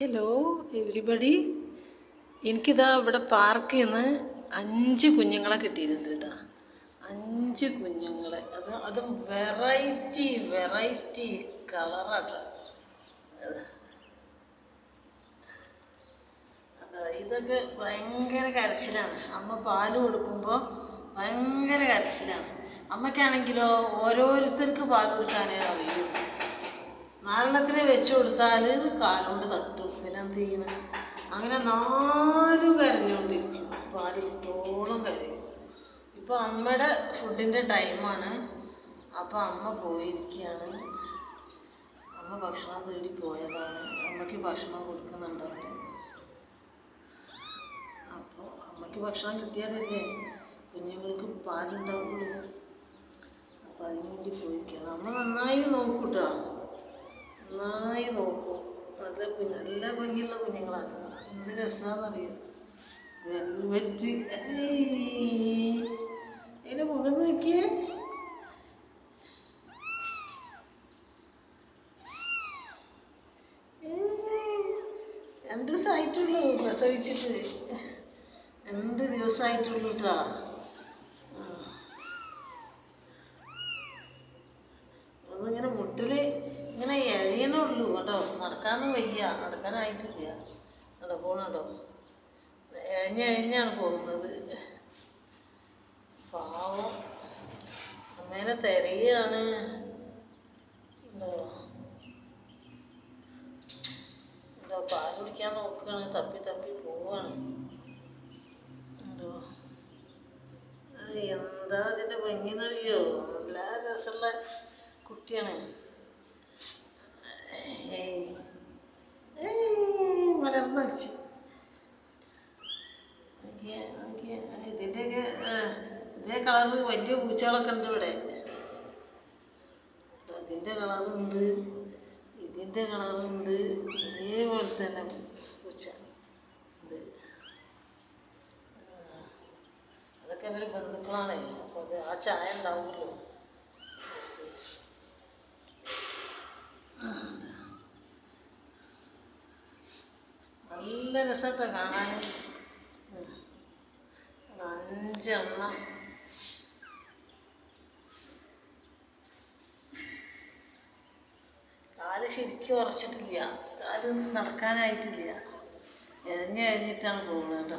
Hello everybody എനിക്കിതാ ഇവിടെ പാർക്കിൽ നിന്ന് അഞ്ച് കുഞ്ഞുങ്ങളെ കിട്ടിയിട്ടുണ്ട് കേട്ടോ. അഞ്ച് കുഞ്ഞുങ്ങളെ. അത് അത് വെറൈറ്റി വെറൈറ്റി കളറാട്ടോ ഇതൊക്കെ ഭയങ്കര കരച്ചിലാണ്. അമ്മ പാൽ കൊടുക്കുമ്പോൾ ഭയങ്കര കരച്ചിലാണ്. അമ്മയ്ക്കാണെങ്കിലോ ഓരോരുത്തർക്ക് പാൽ കൊടുക്കാനേ അറിയുള്ളൂ നാലെണ്ണത്തിന് വെച്ച് കൊടുത്താൽ കാലുകൊണ്ട് തട്ടും. പിന്നെ എന്ത് ചെയ്യണം അങ്ങനെ നാലും കരഞ്ഞുകൊണ്ടിരിക്കും പാലിട്ടോളം കരയും. ഇപ്പോൾ അമ്മയുടെ ഫുഡിന്റെ ടൈമാണ്. അപ്പോൾ അമ്മ പോയിരിക്കുകയാണ് അമ്മ ഭക്ഷണം തേടി പോയതാണ്. അമ്മയ്ക്ക് ഭക്ഷണം കൊടുക്കുന്നുണ്ട് അവിടെ. അപ്പോൾ അമ്മയ്ക്ക് ഭക്ഷണം കിട്ടിയാലല്ലേ കുഞ്ഞുങ്ങൾക്ക് പാലുണ്ടാവുള്ളൂ. അപ്പോൾ അതിനു വേണ്ടി പോയിരിക്കുകയാണ് അമ്മ നന്നായി നോക്കൂട്ടോ. നന്നായി നോക്കും. കുഞ്ഞ് നല്ല ഭംഗിയുള്ള കുഞ്ഞുങ്ങളാണ് എന്ത് രസമാണെന്നറിയാം വെൽവെറ്റ് അതിന്റെ മുഖം നോക്കിയേ. രണ്ട് ദിവസമായിട്ടുള്ളൂ പ്രസവിച്ചിട്ട്. രണ്ട് ദിവസമായിട്ടുള്ളൂ കേട്ടോ ഉള്ളൂ. കേട്ടോ നടക്കാനൊന്നും വയ്യ. നടക്കാനായിട്ടില്ല. കേട്ടോ. പോണോ എഴഞ്ഞെഴഞ്ഞാണ് പോകുന്നത്. പാവം. അമ്മേനെ തിരയാണ്. ഉണ്ടോ എന്തോ പാൽ കുടിക്കാൻ നോക്കുകയാണ് തപ്പി തപ്പി പോവാണ്. എന്തോ. എന്താ അതിന്റെ ഭംഗിന്നറിയോ? നല്ല രസമുള്ള കുട്ടിയാണ്. മലർന്നടിച്ച്. ഇതിന്റെയൊക്കെ ഇതേ കളറ് വലിയ പൂച്ചകളൊക്കെ ഉണ്ട് ഇവിടെ. അതിന്റെ കളറുണ്ട് ഇതിന്റെ കളറുണ്ട് ഇതേപോലെ തന്നെ പൂച്ച. ആ, അതൊക്കെ ഇവർ ബന്ധുക്കളാണേ അപ്പോൾ അത് ആ ചായ ഉണ്ടാവുമല്ലോ. നല്ല രസമാട്ടോ കാണാൻ അഞ്ചെണ്ണം കാൽ ശരിക്കും ഉറച്ചിട്ടില്ല. കാൽ നടക്കാനായിട്ടില്ല. എഴഞ്ഞ് കഴിഞ്ഞിട്ടാണ് പോകുന്നത് കേട്ടോ.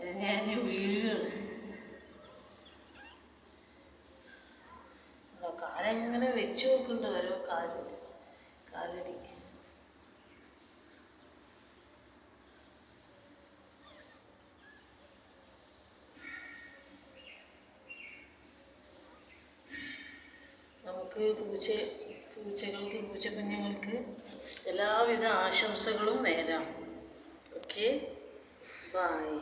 എഴഞ്ഞ് കഴിഞ്ഞ് വീഴുകയാണ്. കാലെങ്ങനെ വെച്ച് നോക്കുന്നുണ്ട് ഓരോ കാൽ. കാലടി. നമുക്ക് പൂച്ച പൂച്ചകൾക്ക് പൂച്ചക്കുഞ്ഞുങ്ങൾക്ക് എല്ലാവിധ ആശംസകളും നേരാം. Okay bye